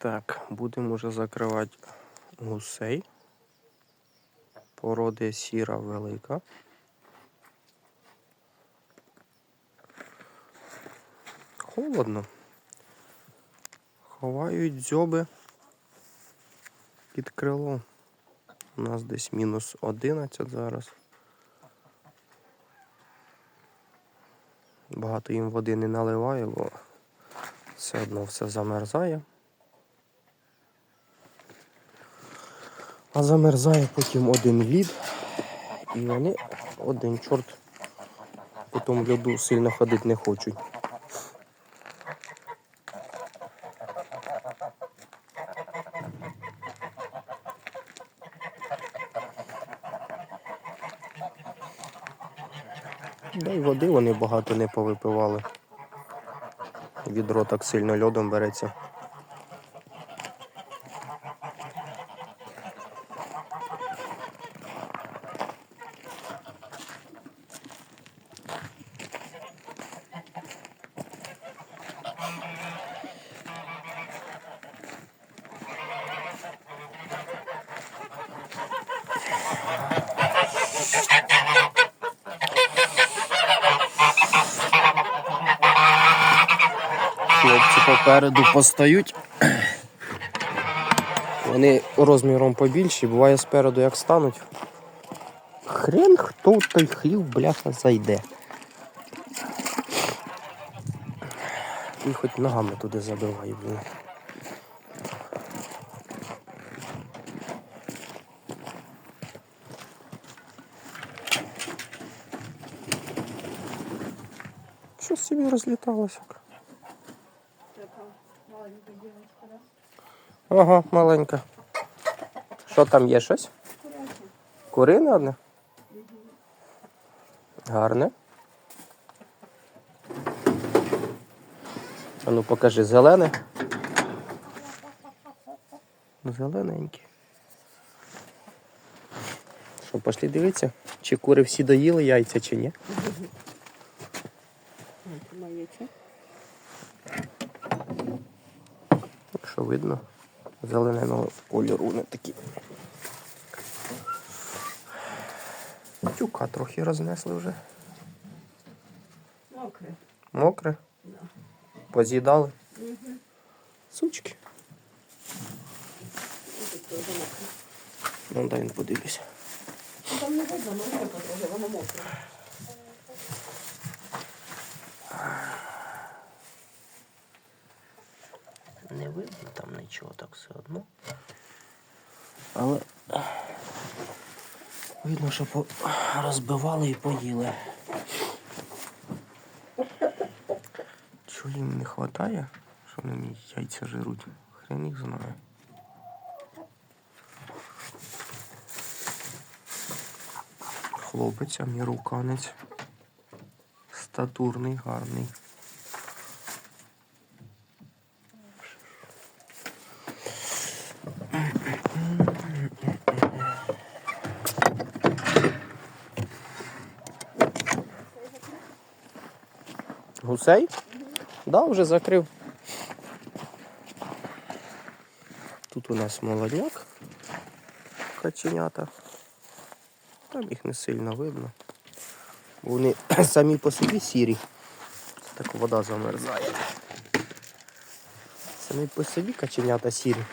Так, будемо вже закривати гусей. Породи сіра велика. Холодно. Ховають дзьоби під крило. У нас десь мінус 11 зараз. Багато їм води не наливаю, бо все одно все замерзає. А замерзає потім один лід, і вони один чорт по тому льоду сильно ходити не хочуть. Да й води вони багато не повипивали. Відро так сильно льодом береться. Хлопці попереду постають. Вони розміром побільші, буває спереду як стануть. Хрен хто той хлів, бляха, зайде. І хоч ногами туди забивай, блін. Що собі розліталося? Ага, маленька. Що там є щось? Курине одне? Гарне. А ну покажи зелене. Зелененьке. Що, пошли дивитися? Чи кури всі доїли яйця, чи ні? Якщо видно, зеленого кольору вони такі. Тюка трохи рознесли вже. Мокре. Мокре. Поз'їдали. Сучки. Ну дай він подивлюся. Там не видно, мокре потрохи, воно мокре. Не видно там нічого так все одно. Але видно, що по... розбивали і поїли. Чого їм не вистачає, що вони мені яйця жируть? Хрен їх знає. Хлопець, американець. Статурний, гарний. Гусей? Да, вже закрив. Тут у нас молодняк, каченята. Там їх не сильно видно. Вони самі по собі сірі. Так вода замерзає. Самі по собі каченята сірі.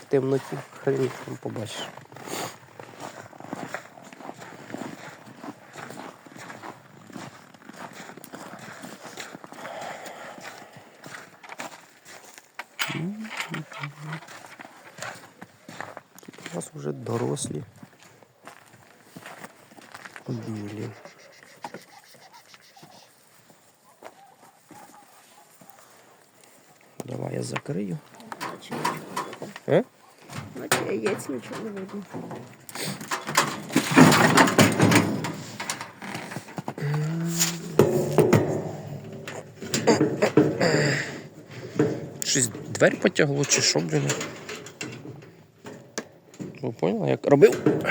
В темноті хрен там побачиш. Тут у нас вже дорослі. Білі. Давай я закрию. Е? Наче яєць нічого не видно. Щось двері потягло чи що, блін? Ви поняли, як робив?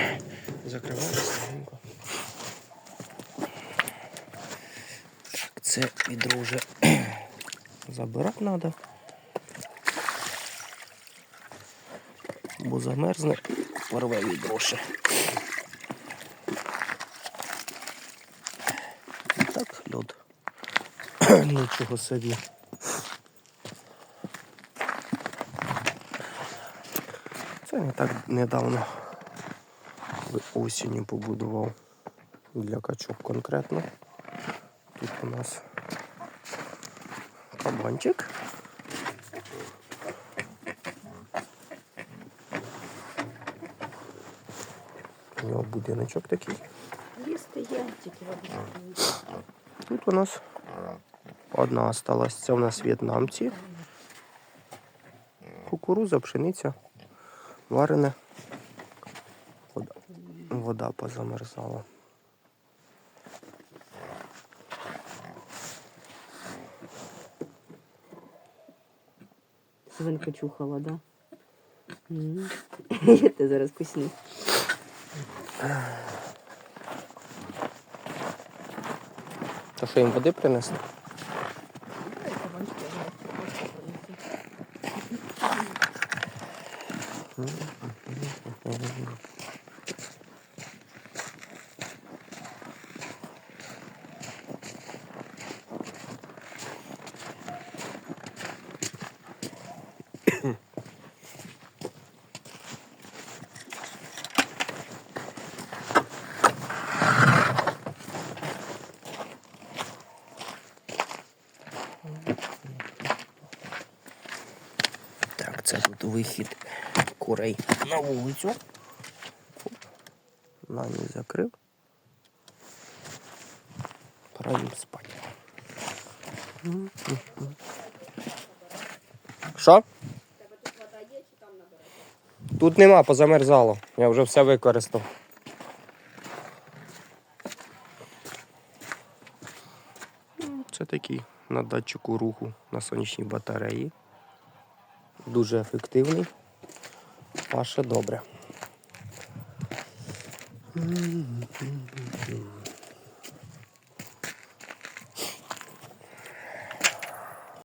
Закриваю слабенько. Так, це відро вже забирати треба. бо замерзне, порве відро ще. Так, льод. Нічого собі. Це не так недавно осінню побудував для качок конкретно. Тут у нас кабанчик. У нього будиночок такий. Їсти є, тільки. Тут у нас одна осталась. Це у нас в'єтнамці. Кукуруза, пшениця, варене. Вода, вода позамерзала. Свинка чухала, да? М. Я тебе зараз кусну. То що їм води принесли? Так, це тут вихід курей на вулицю. На ніч закрив. Пора їм спати. Що? Тут нема, позамерзало. Я вже все використав. Це такий на датчику руху на сонячній батареї. Дуже ефективний. Паше добре.